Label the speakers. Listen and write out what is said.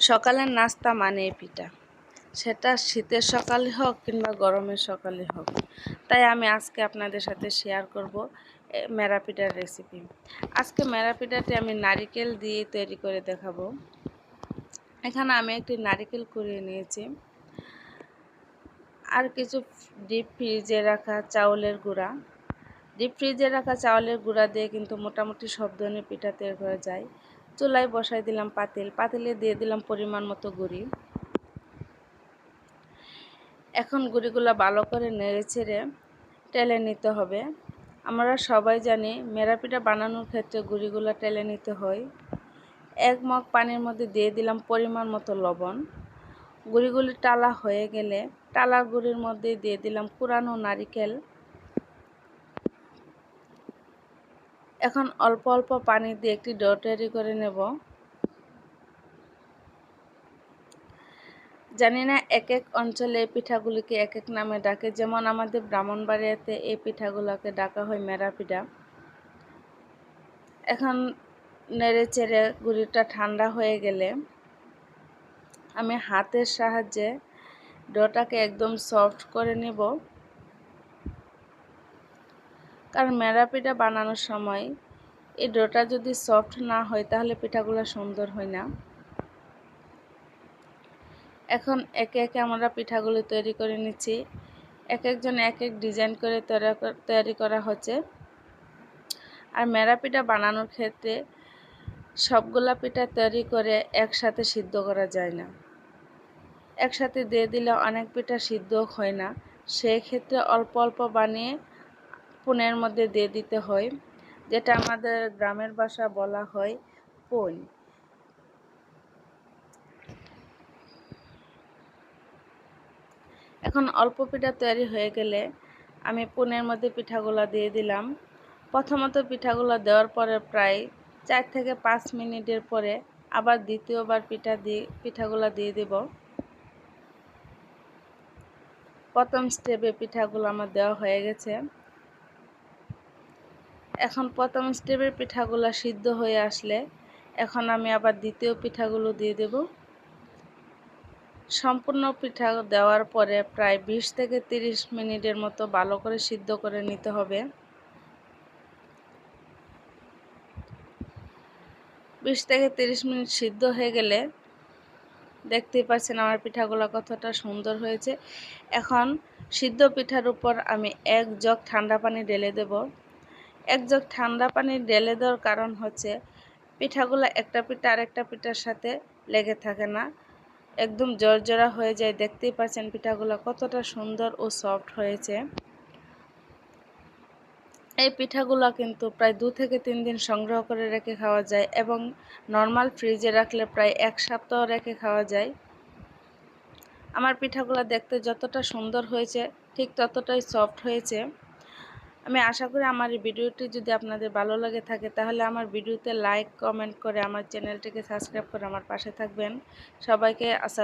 Speaker 1: সকালের নাস্তা মানে পিঠা। সেটা শীতের সকালে হোক কিংবা গরমের সকালে হোক। তাই আমি আজকে আপনাদের সাথে শেয়ার করব মেরা পিঠার রেসিপি আজকে মেরা পিঠাটি আমি নারিকেল দিয়ে তৈরি করে দেখাবো। এখানে আমি একটি নারিকেল কুড়িয়ে নিয়েছি। আর কিছু ডিপ ফ্রিজে রাখা চাউলের গুঁড়া। ডিপ ফ্রিজে রাখা চাউলের গুঁড়া দিয়ে কিন্তু মোটামুটি সব ধরনের পিঠা তৈরি করা যায়। চুলায় বসাই দিলাম পাতিল। পাতিলে দিয়ে দিলাম পরিমাণ মতো গুঁড়ি। এখন গুঁড়িগুলো ভালো করে নেড়ে ছেড়ে টেলে নিতে হবে। আমরা সবাই জানি মেরা পিঠা বানানোর ক্ষেত্রে গুঁড়িগুলো টেলে নিতে হয়। এক মগ পানির মধ্যে দিয়ে দিলাম পরিমাণ মতো লবণ। গুঁড়িগুলি টালা হয়ে গেলে টালার গুঁড়ির মধ্যে দিয়ে দিলাম পুরানো নারিকেল। এখন অল্প অল্প পানি দিয়ে একটি ডো তৈরি করে নেব। জানি না এক এক অঞ্চলে এই পিঠাগুলিকে এক এক নামে ডাকে। যেমন আমাদের ব্রাহ্মণবাড়িয়াতে এই পিঠাগুলোকে ডাকা হয় মেরা পিঠা। এখন নেড়ে চেড়ে গুড়িটা ঠান্ডা হয়ে গেলে আমি হাতের সাহায্যে ডোটাকে একদম সফট করে নেব। কারণ মেরা পিঠা বানানোর সময় এই ডোটা যদি সফট না হয়, তাহলে পিঠাগুলো সুন্দর হয় না। এখন একে একে আমরা পিঠাগুলো তৈরি করে নিচ্ছি। এক একজন এক এক ডিজাইন করে তৈরি করা হচ্ছে। আর মেরা পিঠা বানানোর ক্ষেত্রে সবগুলা পিঠা তৈরি করে একসাথে সিদ্ধ করা যায় না। একসাথে দিয়ে দিলে অনেক পিঠা সিদ্ধ হয় না। সেই ক্ষেত্রে অল্প অল্প বানিয়ে পুনের মধ্যে দিয়ে দিতে হয়, যেটা আমাদের গ্রামের ভাষা বলা হয় পন এখন অল্প পিঠা তৈরি হয়ে গেলে আমি পুনের মধ্যে পিঠাগুলা দিয়ে দিলাম। প্রথমত পিঠাগুলো দেওয়ার পরে প্রায় চার থেকে পাঁচ মিনিটের পরে আবার দ্বিতীয়বার পিঠা দিয়ে, পিঠাগুলো দিয়ে দেব। প্রথম স্টেপে পিঠাগুলো আমার দেওয়া হয়ে গেছে। এখন প্রথম স্টেপের পিঠাগুলো সিদ্ধ হয়ে আসলে, এখন আমি আবার দ্বিতীয় পিঠাগুলো দিয়ে দেব। সম্পূর্ণ পিঠা দেওয়ার পরে প্রায় বিশ থেকে তিরিশ মিনিটের মতো ভালো করে সিদ্ধ করে নিতে হবে। বিশ থেকে তিরিশ মিনিট সিদ্ধ হয়ে গেলে দেখতেই পাচ্ছেন আমার পিঠাগুলো কতটা সুন্দর হয়েছে। এখন সিদ্ধ পিঠার উপর আমি এক জগ ঠান্ডা পানি ঢেলে দেব। এক জগ ঠান্ডা পানি ঢেলে দেওয়ার কারণ হচ্ছে পিঠাগুলো একটা পিঠা আর একটা পিঠার সাথে লেগে থাকে না। একদম জর্জরা হয়ে যায়। দেখতেই পাচ্ছেন পিঠাগুলো কতটা সুন্দর ও সফট হয়েছে। এই পিঠাগুলো কিন্তু প্রায় দু থেকে তিন দিন সংগ্রহ করে রেখে খাওয়া যায় এবং নর্মাল ফ্রিজে রাখলে প্রায় এক সপ্তাহ রেখে খাওয়া যায়। আমার পিঠাগুলো দেখতে যতটা সুন্দর হয়েছে, ঠিক ততটাই সফট হয়েছে। আমি আশা করি আমার এই ভিডিওটি যদি আপনাদের ভালো লাগে থাকে, তাহলে আমার ভিডিওতে লাইক কমেন্ট করে আমার চ্যানেলটিকে সাবস্ক্রাইব করে আমার পাশে থাকবেন। সবাইকে আসসালাম